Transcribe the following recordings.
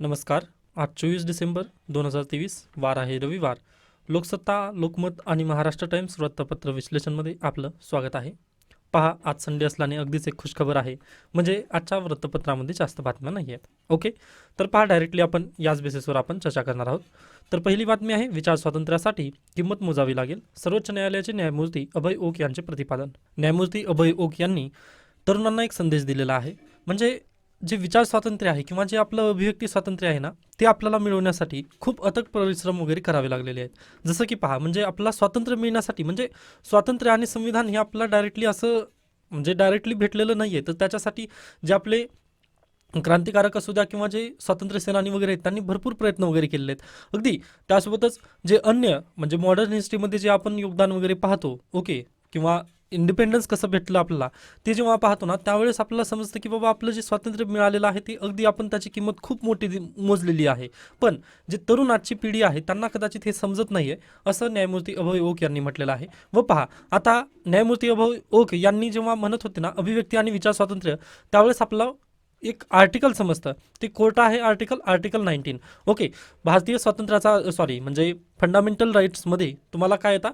नमस्कार. आज चोवीस डिसेंबर दोन हजार तेवीस वार आहे रविवार. लोकसत्ता लोकमत आणि महाराष्ट्र टाइम्स वृत्तपत्र विश्लेषणमध्ये आपलं स्वागत आहे. पहा आज संडे असल्याने अगदीच एक खुशखबर आहे. म्हणजे आजच्या वृत्तपत्रामध्ये जास्त बातम्या नाही आहेत. ओके? तर पहा डायरेक्टली आपण याच बेसिसवर आपण चर्चा करणार आहोत. तर पहिली बातमी आहे विचार स्वातंत्र्यासाठी किंमत मोजावी लागेल. सर्वोच्च न्यायालयाचे न्यायमूर्ती अभय ओक यांचे प्रतिपादन. न्यायमूर्ती अभय ओक यांनी तरुणांना एक संदेश दिलेला आहे. म्हणजे जे विचार स्वातंत्र्य आहे किंवा जे आपलं अभिव्यक्ती स्वातंत्र्य आहे ना ते आपल्याला मिळवण्यासाठी खूप अथक परिश्रम वगैरे करावे लागलेले आहेत. जसं की पहा म्हणजे आपला स्वातंत्र्य मिळण्यासाठी म्हणजे स्वातंत्र्य आणि संविधान हे आपल्याला डायरेक्टली असं म्हणजे डायरेक्टली भेटलेलं नाही आहे तर त्याच्यासाठी जे आपले क्रांतिकारक असू द्या किंवा जे स्वातंत्र्य सेनानी वगैरे आहेत त्यांनी भरपूर प्रयत्न वगैरे केलेले आहेत. अगदी त्यासोबतच जे अन्य म्हणजे मॉडर्न हिस्ट्रीमध्ये जे आपण योगदान वगैरे पाहतो ओके किंवा इंडिपेंडन्स कसं भेटलं आपल्याला ते जेव्हा पाहतो ना त्यावेळेस आपल्याला समजतं की बाबा आपलं जे स्वातंत्र्य मिळालेलं आहे ते अगदी आपण त्याची किंमत खूप मोठी दि- मोजलेली आहे. पण जे तरुण आजची पिढी आहे त्यांना कदाचित हे समजत नाही आहे असं न्यायमूर्ती अभय ओक यांनी म्हटलेलं आहे. व पहा आता न्यायमूर्ती अभय ओक यांनी जेव्हा म्हणत होते ना अभिव्यक्ती आणि विचार स्वातंत्र्य त्यावेळेस आपला एक आर्टिकल समजतं. ते कोर्ट आहे आर्टिकल आर्टिकल नाईन्टीन ओके भारतीय स्वातंत्र्याचा सॉरी म्हणजे फंडामेंटल राईट्समध्ये तुम्हाला काय येतं?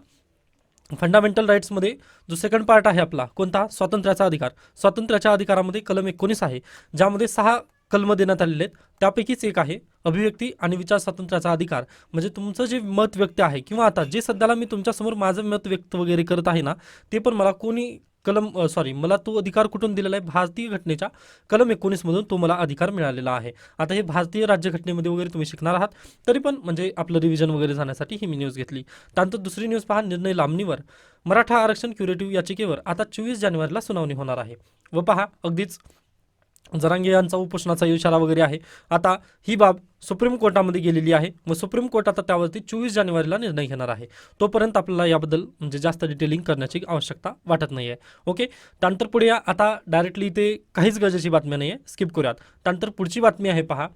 फंडामेंटल राईट्समध्ये जो सेकंड पार्ट आहे आपला कोणता? स्वातंत्र्याचा अधिकार. स्वातंत्र्याच्या अधिकारामध्ये कलम एकोणीस आहे ज्यामध्ये सहा कलम देण्यात आलेले आहेत. त्यापैकीच एक आहे अभिव्यक्ती आणि विचार स्वातंत्र्याचा अधिकार. म्हणजे तुमचं जे मत व्यक्त आहे किंवा आता जे सध्याला मी तुमच्यासमोर माझं मत व्यक्त वगैरे करत आहे ना ते पण मला कोणी कलम सॉरी मला तो अधिकार कुठून दिलेला आहे? भारतीय घटनेच्या कलम एकोणीसमधून तो मला अधिकार मिळालेला आहे. आता हे भारतीय राज्यघटनेमध्ये वगैरे तुम्ही शिकणार आहात तरी पण म्हणजे आपलं रिव्हिजन वगैरे जाण्यासाठी ही मी न्यूज घेतली. त्यानंतर दुसरी न्यूज पहा निर्णय लांबणीवर. मराठा आरक्षण क्युरेटिव्ह याचिकेवर आता चोवीस जानेवारीला सुनावणी होणार आहे. व पहा अगदीच जरांगे यांचा उपोषणाचा इशारा वगैरे आहे. आता ही बाब सुप्रीम कोर्टामध्ये गेलेली आहे. व सुप्रीम कोर्ट आता त्यावरती चोवीस जानेवारीला निर्णय घेणार आहे. तोपर्यंत आपल्याला याबद्दल म्हणजे जास्त डिटेलिंग करण्याची आवश्यकता वाटत नाही आहे ओके त्यानंतर पुढे आता डायरेक्टली इथे काहीच गरजेची बातमी नाही आहे स्किप करूयात. त्यानंतर पुढची बातमी आहे पहा.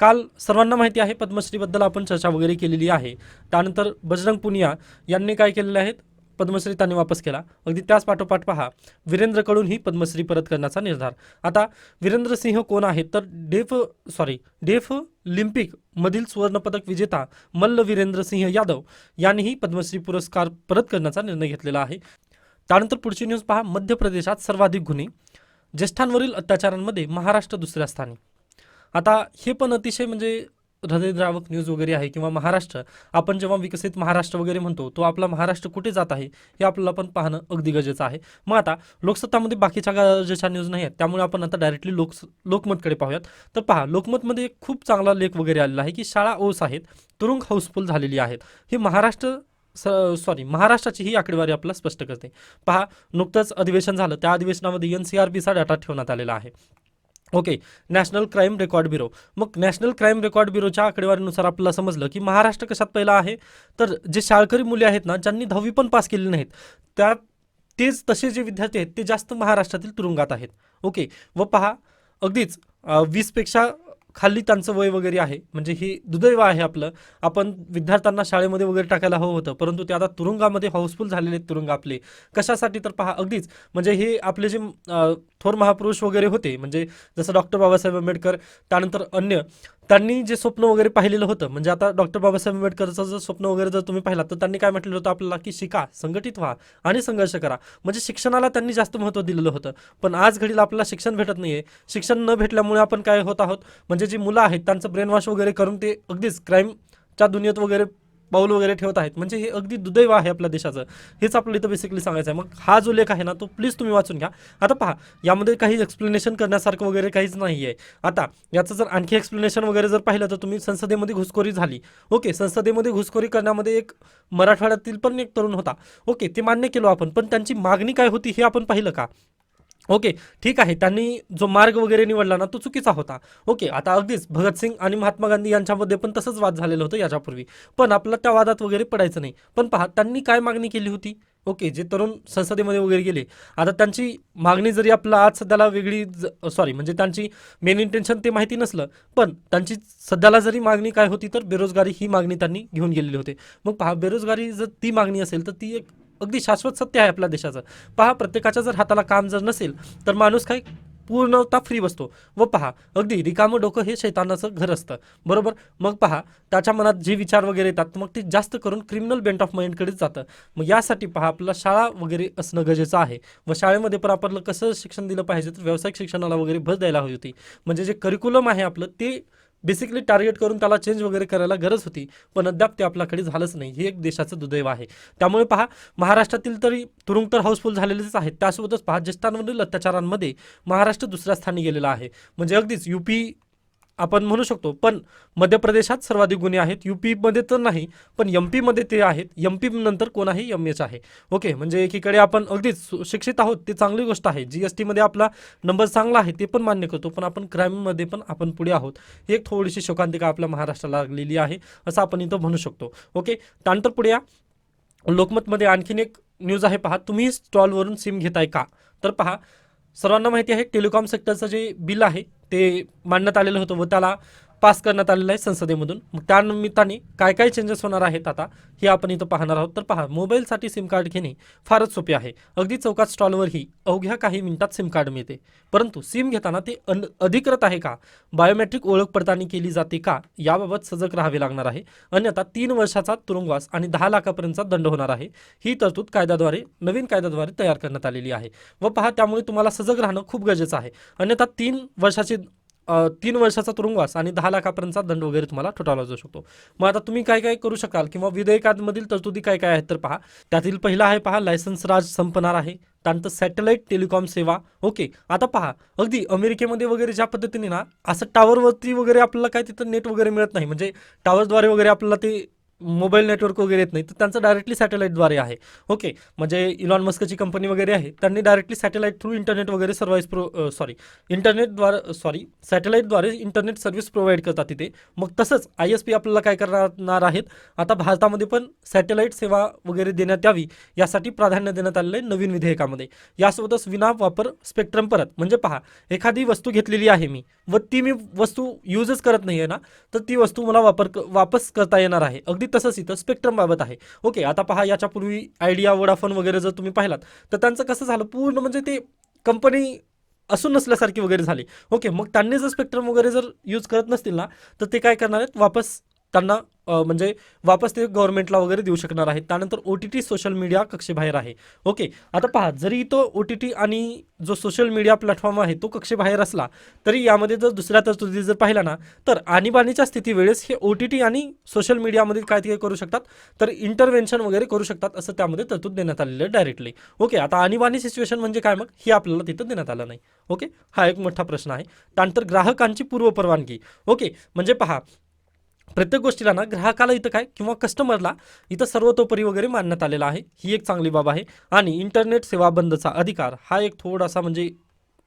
काल सर्वांना माहिती आहे पद्मश्रीबद्दल आपण चर्चा वगैरे केलेली आहे. त्यानंतर बजरंग पुनिया यांनी काय केलेले आहेत पद्मश्री त्यांनी वापस केला. अगदी त्याच पाठोपाठ पहा वीरेंद्रकडून ही पद्मश्री परत करण्याचा निर्धार. आता वीरेंद्र सिंह कोण आहेत? तर डेफ सॉरी डेफ लिम्पिक मधील सुवर्णपदक विजेता मल्ल वीरेंद्र सिंह यादव यांनीही पद्मश्री पुरस्कार परत करण्याचा निर्णय घेतलेला आहे. त्यानंतर पुढची न्यूज पहा मध्य प्रदेशात सर्वाधिक गुन्हे ज्येष्ठांवरील अत्याचारांमध्ये महाराष्ट्र दुसऱ्या स्थानी. आता हे पण अतिशय म्हणजे हृदयद्रावक न्यूज वगैरे आहे किंवा महाराष्ट्र आपण जेव्हा विकसित महाराष्ट्र वगैरे म्हणतो तो आपला महाराष्ट्र कुठे जात आहे हे आपल्याला पण पाहणं अगदी गरजेचं आहे. मग आता लोकसत्तामध्ये बाकीच्या गरजेच्या न्यूज नाही आहेत त्यामुळे आपण आता डायरेक्टली लोक लोकमतकडे पाहूयात. तर पहा लोकमतमध्ये खूप चांगला लेख वगैरे आलेला आहे की शाळा ओस आहेत तुरुंग हाऊसफुल झालेली आहेत. हे महाराष्ट्र स सॉरी महाराष्ट्राची ही आकडेवारी आपल्याला स्पष्ट करते. पहा नुकतंच अधिवेशन झालं त्या अधिवेशनामध्ये एन सी आर बीचा डाटा ठेवण्यात आलेला आहे. Okay national crime record bureau मग नॅशनल क्राईम रेकॉर्ड ब्युरोच्या आकडेवारीनुसार आपल्याला समजलं की महाराष्ट्र कशात पहिला आहे? तर जे शाळकरी मुले आहेत ना ज्यांनी दहावी पण पास केली नाहीत त्या तेच तसे जे विद्यार्थी आहेत ते जास्त महाराष्ट्रातील तुरुंगात आहेत. ओके व पहा अगदीच वीसपेक्षा खाली त्यांचं वय वगैरे आहे. म्हणजे ही दुदैव आहे आपलं. आपण विद्यार्थ्यांना शाळेमध्ये वगैरे टाकायला हवं होतं. परंतु ते आता तुरुंगामध्ये हाऊसफुल झालेले आहेत तुरुंग आपले. कशासाठी तर पहा अगदीच. म्हणजे हे आपले जे थोर महापुरुष वगैरे होते. म्हणजे जसं डॉक्टर बाबासाहेब आंबेडकर त्यानंतर अन्य त्यांनी जे स्वप्न वगैरे पाहिलेलं होतं म्हणजे आता डॉक्टर बाबासाहेब आंबेडकरचं जर स्वप्न वगैरे जर तुम्ही पाहिलात तर त्यांनी काय म्हटलेलं होतं आपल्याला की शिका संघटित व्हा आणि संघर्ष करा. म्हणजे शिक्षणाला त्यांनी जास्त महत्त्व दिलेलं होतं. पण आज घडीला आपल्याला शिक्षण भेटत नाही आहे शिक्षण न भेटल्यामुळे आपण काय होत आहोत? म्हणजे जी मुलं आहेत त्यांचं ब्रेनवॉश वगैरे करून ते अगदीच क्राईमच्या दुनियेत वगैरे पाऊल वगैरे ठेवत आहेत. म्हणजे हे अगदी दुदैव आहे आपल्या देशाचं. हेच आपल्याला इथं बेसिकली सांगायचं आहे मग हा जो लेख आहे ना तो प्लीज तुम्ही वाचून घ्या. आता पहा यामध्ये काही एक्सप्लेनेशन करण्यासारखं वगैरे काहीच नाही आहे आता याचं जर आणखी एक्सप्लेनेशन वगैरे जर पाहिलं तर तुम्ही संसदेमध्ये घुसखोरी झाली. ओके संसदेमध्ये घुसखोरी करण्यामध्ये एक मराठवाड्यातील पण एक तरुण होता. ओके ते मान्य केलो आपण पण त्यांची मागणी काय होती हे आपण पाहिलं का? ओके ठीक आहे. त्यांनी जो मार्ग वगैरे निवडला ना तो चुकीचा होता. ओके आता अगदीच भगतसिंग आणि महात्मा गांधी यांच्यामध्ये पण तसंच वाद झालेलं होतं याच्यापूर्वी. पण आपला त्या वादात वगैरे पडायचं नाही. पण पहा त्यांनी काय मागणी केली होती? ओके जे तरुण संसदेमध्ये वगैरे गेले. आता त्यांची मागणी जरी आपला आज सध्याला वेगळी सॉरी म्हणजे त्यांची मेन इंटेन्शन ते माहिती नसलं पण त्यांची सध्याला जरी मागणी काय होती तर बेरोजगारी ही मागणी त्यांनी घेऊन गेलेली होते. मग पहा बेरोजगारी जर ती मागणी असेल तर ती एक अगदी शाश्वत सत्य आहे आपल्या देशाचं. पहा प्रत्येकाच्या जर हाताला काम जर नसेल तर माणूस काय पूर्णतः फ्री बसतो. व पहा अगदी रिकामं डोकं हे शैतानाचं घर असतं. बरोबर? मग पहा त्याच्या मनात जे विचार वगैरे येतात मग ते जास्त करून क्रिमिनल बेंट ऑफ माइंडकडेच जातं. मग यासाठी पहा आपल्याला शाळा वगैरे असणं गरजेचं आहे. व शाळेमध्ये पण आपल्याला कसं शिक्षण दिलं पाहिजे तर व्यावसायिक शिक्षणाला वगैरे भर द्यायला हवी होती. म्हणजे जे करिक्युलम आहे आपलं ते बेसिकली टार्गेट करून त्याला चेंज वगैरे करायला गरज होती पण अद्याप ते आपल्याकडे झालंच नाही. हे एक देशाचं दुर्दैव आहे. त्यामुळे पहा महाराष्ट्रातील तरी तुरुंग तर हाऊसफुल झालेलेच आहेत. त्यासोबतच पहा ज्येष्ठांवरील अत्याचारांमध्ये महाराष्ट्र दुसऱ्या स्थानी गेलेला आहे. म्हणजे अगदीच युपी आपण म्हणू शकतो पण मध्य प्रदेशात सर्वाधिक गुन्हे आहेत युपीमध्ये तर नाही पण एम पीमध्ये ते आहेत एम पी नंतर कोण आहे एम एच आहे. ओके म्हणजे एकीकडे आपण अगदीच शिक्षित आहोत ते चांगली गोष्ट आहे. जी एस टीमध्ये आपला नंबर चांगला आहे ते पण मान्य करतो पण आपण क्राईममध्ये पण आपण पुढे आहोत. ही एक थोडीशी शोकांतिका आपल्या महाराष्ट्राला लागलेली आहे असं आपण इथं म्हणू शकतो. ओके त्यानंतर पुढे या. लोकमतमध्ये आणखीन एक न्यूज आहे पहा. तुम्ही स्टॉलवरून सिम घेताय का? तर पहा सर्वांना माहिती आहे टेलिकॉम सेक्टरचं जे बिल आहे ते मांडण्यात आलेलं होतं व त्याला पास करण्यात आलेला आहे संसदेमधून. मग त्यानिमित्ताने काय काय चेंजेस होणार आहेत आता हे आपण इथं पाहणार आहोत. तर पहा मोबाईलसाठी सिम कार्ड घेणे फारच सोपे आहे. अगदी चौकात स्टॉलवरही अवघ्या काही मिनिटात सिम कार्ड मिळते. परंतु सिम घेताना ते अन अधिकृत आहे का? बायोमेट्रिक ओळख पडताळणी केली जाते का? याबाबत सजग राहावे लागणार आहे. अन्यथा तीन वर्षाचा तुरुंगवास आणि दहा लाखापर्यंतचा दंड होणार आहे. ही तरतूद कायद्याद्वारे नवीन कायद्याद्वारे तयार करण्यात आलेली आहे. व पहा त्यामुळे तुम्हाला सजग राहणं खूप गरजेचं आहे. अन्यथा तीन वर्षाची तीन वर्षाचा तुरुंगवास आणि दहा लाखापर्यंतचा दंड वगैरे तुम्हाला ठोठावला जाऊ शकतो. मग आता तुम्ही काय काय करू शकाल किंवा विधेयकांमधील तरतुदी काय काय आहेत तर पहा. त्यातील पहिला आहे पहा लायसन्स राज संपणार आहे. त्यानंतर सॅटेलाईट टेलिकॉम सेवा ओके. आता पहा अगदी अमेरिकेमध्ये वगैरे ज्या पद्धतीने ना असं टावरवरती वगैरे आपल्याला काय तिथं नेट वगैरे मिळत नाही. म्हणजे टावरद्वारे वगैरे आपल्याला ते मोबाईल नेटवर्क वगैरे येत नाही तर त्यांचं डायरेक्टली सॅटेलाईटद्वारे आहे. ओके म्हणजे इलॉन मस्कची कंपनी वगैरे आहे त्यांनी डायरेक्टली सॅटेलाईट थ्रू इंटरनेट वगैरे सर्व्हिस प्रो सॉरी इंटरनेटद्वारे सॉरी सॅटेलाईटद्वारे इंटरनेट सर्व्हिस प्रोव्हाइड करतात तिथे. मग तसंच आय एस पी आपल्याला काय करणार आहेत? आता भारतामध्ये पण सॅटेलाईट सेवा वगैरे देण्यात यावी यासाठी प्राधान्य देण्यात आलेलं आहे नवीन विधेयकामध्ये. यासोबतच विना वापर स्पेक्ट्रम परत. म्हणजे पहा एखादी वस्तू घेतलेली आहे मी व ती मी वस्तू यूजच करत नाही आहे ना तर ती वस्तू मला वापर क- वापस करता येणार आहे. अगदी तसंच इथं स्पेक्ट्रम बाबत आहे. ओके आता पहा याच्यापूर्वी आयडिया वोडाफोन वगैरे जर तुम्ही पाहिलात तर त्यांचं कसं झालं? पूर्ण म्हणजे ते कंपनी असून नसल्यासारखी वगैरे झाली. ओके मग त्यांनी जर स्पेक्ट्रम वगैरे जर यूज करत नसतील ना तर ते काय करणार आहेत? वापस त्यांना म्हणजे वापस ते गव्हर्नमेंटला वगैरे देऊ शकणार आहेत. त्यानंतर O T T social media कक्षेबाहेर आहे. ओके आता पहा जरी तो ओ टी टी आणि जो सोशल मीडिया प्लॅटफॉर्म आहे तो कक्षेबाहेर असला तरी यामध्ये जर दुसऱ्या तरतुदी जर पाहिला ना तर आणीबाणीच्या स्थिती वेळेस हे ओ टी टी आणि सोशल मीडियामध्ये काय ते करू शकतात? तर इंटरव्हेन्शन वगैरे करू शकतात असं त्यामध्ये तरतूद देण्यात आलेलं आहे डायरेक्टली ओके आता आणीबाणी सिच्युएशन म्हणजे काय मग? हे आपल्याला तिथं देण्यात आलं नाही. ओके हा एक मोठा प्रश्न आहे. त्यानंतर ग्राहकांची पूर्वपरवानगी. ओके म्हणजे पहा प्रत्येक गोष्टीला ना ग्राहकाला इथं काय किंवा कस्टमरला इथं सर्वतोपरी वगैरे मानण्यात आलेला आहे. ही एक चांगली बाब आहे. आणि इंटरनेट सेवा बंदचा अधिकार हा एक थोडासा म्हणजे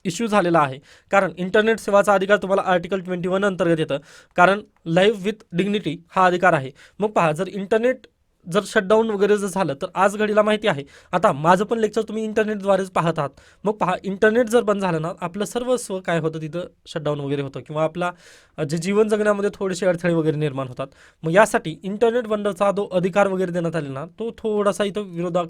इश्यू झालेला आहे. कारण इंटरनेट सेवाचा अधिकार तुम्हाला आर्टिकल ट्वेंटी वन अंतर्गत येतं. कारण लाईव्ह विथ डिग्निटी हा अधिकार आहे. मग पहा जर इंटरनेट जर शटडाऊन वगैरे जर झालं तर आज घडीला माहिती आहे. आता माझं पण लेक्चर तुम्ही इंटरनेटद्वारेच पाहत आहात. मग पहा इंटरनेट जर बंद झालं ना आपलं सर्वस्व काय होतं तिथं शटडाऊन वगैरे होतं किंवा आपला जे जीवन जगण्यामध्ये थोडेसे अडथळे वगैरे निर्माण होतात. मग यासाठी इंटरनेट बंदचा जो अधिकार वगैरे देण्यात आलेला ना तो थोडासा इथं विरोधा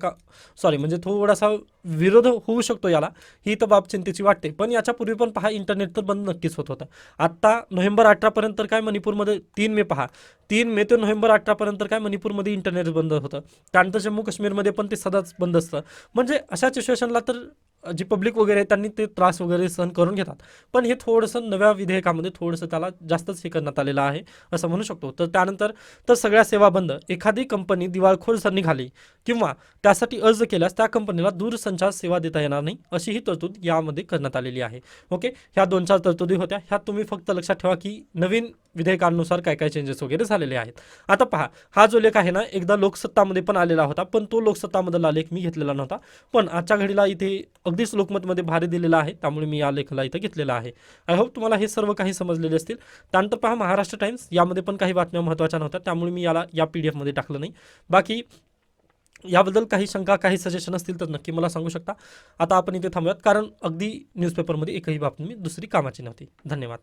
सॉरी म्हणजे थोडासा विरोध होऊ शकतो याला ही तर बाब चिंतेची वाटते. पण याच्या पूर्वी पण पहा इंटरनेट तर बंद नक्कीच होत होतं. आत्ता नोव्हेंबर अठरापर्यंत तर काय मणिपूरमध्ये तीन मे पहा. तीन मे ते नोव्हेंबर अठरापर्यंत काय मणिपूरमध्ये इंटरनेट बंद होतं. त्यानंतर जम्मू काश्मीरमध्ये पण ते सदाच बंद असतं. म्हणजे अशा सिच्युएशनला तर जी पब्लिक वगैरे आहे त्यांनी ते त्रास वगैरे सहन करून घेतात. पण हे थोडंसं नव्या विधेयकामध्ये थोडंसं त्याला जास्तच हे करण्यात आलेलं आहे असं म्हणू शकतो. तर त्यानंतर तर सगळ्या सेवा बंद. एखादी कंपनी दिवाळखोर सर निघाली किंवा त्यासाठी अर्ज केल्यास त्या कंपनीला दूरसंचार सेवा देता येणार नाही अशी ही तरतूद यामध्ये करण्यात आलेली आहे. ओके? ह्या दोन चार तरतुदी होत्या. ह्या तुम्ही फक्त लक्षात ठेवा की नवीन विधेयकांनुसार काय काय चेंजेस वगैरे झालेले आहेत. आता पहा हा जो लेख आहे ना एकदा लोकसत्तामध्ये पण आलेला होता पण तो लोकसत्तामधला लेख मी घेतलेला नव्हता. पण आजच्या घडीला इथे अगदीच लोकमतमध्ये भारी दिलेला आहे. त्यामुळे मी या लेखाला इथं घेतलेला आहे. आय होप तुम्हाला हे सर्व काही समजलेले असतील. त्यानंतर पहा महाराष्ट्र टाइम्स यामध्ये पण काही बातम्या महत्त्वाच्या नव्हत्या. त्यामुळे मी याला या पी डी एफमध्ये टाकलं नाही. बाकी याबद्दल काही शंका काही सजेशन असतील तर नक्की मला सांगू शकता. आता आपण इथे थांबूयात कारण अगदी न्यूजपेपरमध्ये एकही बातमी दुसरी कामाची नव्हती. धन्यवाद.